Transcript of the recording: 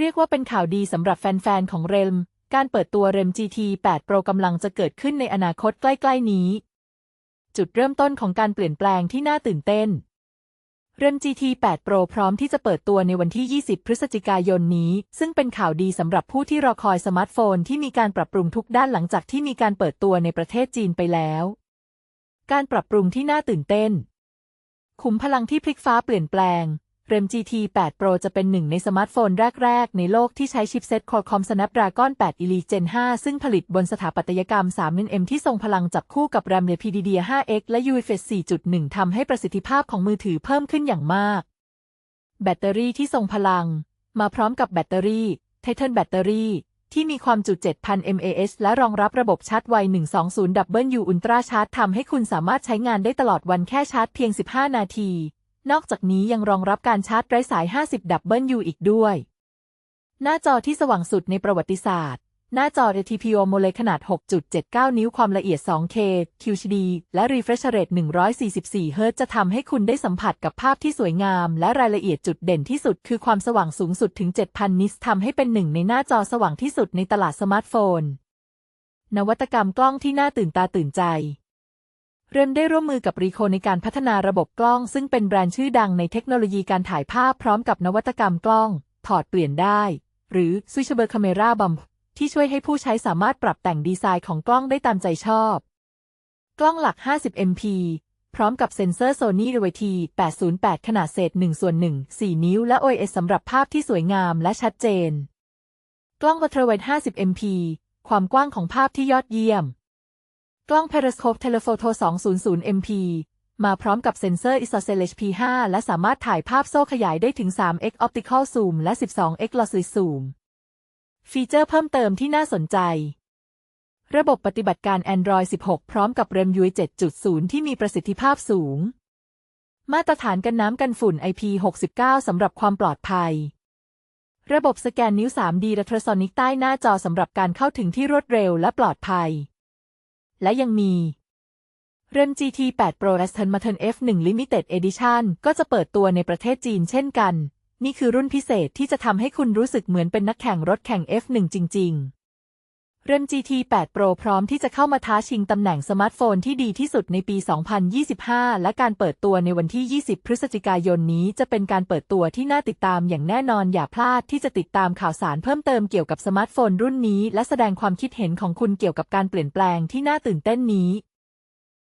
เรียกว่าเป็นข่าวดีสำหรับแฟนๆ ของเรม การเปิดตัวเรม GT 8 Pro กำลังจะเกิดขึ้นในอนาคตใกล้ ๆ นี้ จุดเริ่มต้นของการเปลี่ยนแปลงที่น่าตื่นเต้น เรม GT 8 Pro พร้อมที่จะเปิดตัวในวันที่ 20 พฤศจิกายนนี้ ซึ่งเป็นข่าวดีสำหรับผู้ที่รอคอยสมาร์ทโฟนที่มีการปรับปรุงทุกด้านหลังจากที่มีการเปิดตัวในประเทศจีนไปแล้ว การปรับปรุงที่น่าตื่นเต้น ขุมพลังที่พลิกฟ้าเปลี่ยนแปลง เรม GT 8 Pro จะเป็นหนึ่งในสมาร์ทโฟนแรก ๆ ในโลกที่ใช้ชิปเซ็ต Qualcomm Snapdragon 8 Elite Gen 5 ซึ่งผลิตบนสถาปัตยกรรม 3nm ที่ทรงพลังจับคู่กับ RAM LPDDR5X และ UFS 4.1 ทำให้ประสิทธิภาพของมือถือเพิ่มขึ้นอย่างมาก แบตเตอรี่ที่ทรงพลัง มาพร้อมกับแบตเตอรี่ Titan Battery ที่มีความจุ 7,000 mAh และรองรับระบบชาร์จไว 120W Ultra Charge ทำให้คุณสามารถใช้งานได้ตลอดวันแค่ชาร์จเพียง 15 นาที นอกจากนี้ยังรองรับการชาร์จไร้สาย 50W อีกด้วย หน้าจอที่สว่างสุดในประวัติศาสตร์ หน้าจอ TPO AMOLED ขนาด 6.79 นิ้วความละเอียด 2K QHD และ Refresh Rate 144 Hz จะทำให้คุณได้สัมผัสกับภาพที่สวยงาม และรายละเอียดจุดเด่นที่สุด คือความสว่างสูงสุดถึง 7,000 นิตส์ทำให้เป็นหนึ่งในหน้าจอสว่างที่สุดในตลาดสมาร์ทโฟน นวัตกรรมกล้องที่น่าตื่นตาตื่นใจ เรมได้ร่วมมือกับรีโคในการพัฒนาระบบกล้อง ซึ่งเป็นแบรนด์ชื่อดังในเทคโนโลยีการถ่ายภาพพร้อมกับนวัตกรรมกล้อง ถอดเปลี่ยนได้ หรือ Switchable Camera Bump ที่ช่วยให้ผู้ใช้สามารถปรับแต่งดีไซน์ของกล้องได้ตามใจชอบ กล้องหลัก 50 MP พร้อมกับเซ็นเซอร์ Sony RT 808 ขนาดเศษ1ส่วน1 4 นิ้ว และ OIS สำหรับภาพที่สวยงามและชัดเจน กล้อง Ultrawide 50 MP ความกว้างของภาพที่ยอดเยี่ยม กล้อง Periscope Telephoto 200 MP มาพร้อมกับเซ็นเซอร์ ISOCELL HP5 และสามารถถ่ายภาพโซ่ขยายได้ถึง 3x Optical Zoom และ 12x Lossless Zoom ฟีเจอร์เพิ่มเติมที่น่าสนใจ ระบบปฏิบัติการ Android 16 พร้อมกับ REM UI 7.0 ที่มีประสิทธิภาพสูง มาตรฐานกันน้ำกันฝุ่น IP69 สำหรับความปลอดภัย ระบบสแกนนิ้ว 3D Ultrasonic ใต้หน้าจอสำหรับการเข้าถึงที่รวดเร็วและปลอดภัย และยังมี REM GT 8 Pro Aston Martin F1 Limited Edition ก็จะเปิดตัวในประเทศจีนเช่นกัน นี่คือรุ่นพิเศษที่จะทำให้คุณรู้สึกเหมือนเป็นนักแข่งรถแข่ง F1 จริง ๆ เรือน GT 8 Pro พร้อมที่จะเข้ามาท้าชิงตำแหน่งสมาร์ทโฟนที่ดีที่สุดในปี 2025 และการเปิดตัวในวันที่ 20 พฤศจิกายนนี้จะเป็นการเปิดตัวที่น่าติดตามอย่างแน่นอนอย่าพลาดที่จะติดตามข่าวสารเพิ่มเติมเกี่ยวกับสมาร์ทโฟนรุ่นนี้ และแสดงความคิดเห็นของคุณเกี่ยวกับการเปลี่ยนแปลงที่น่าตื่นเต้นนี้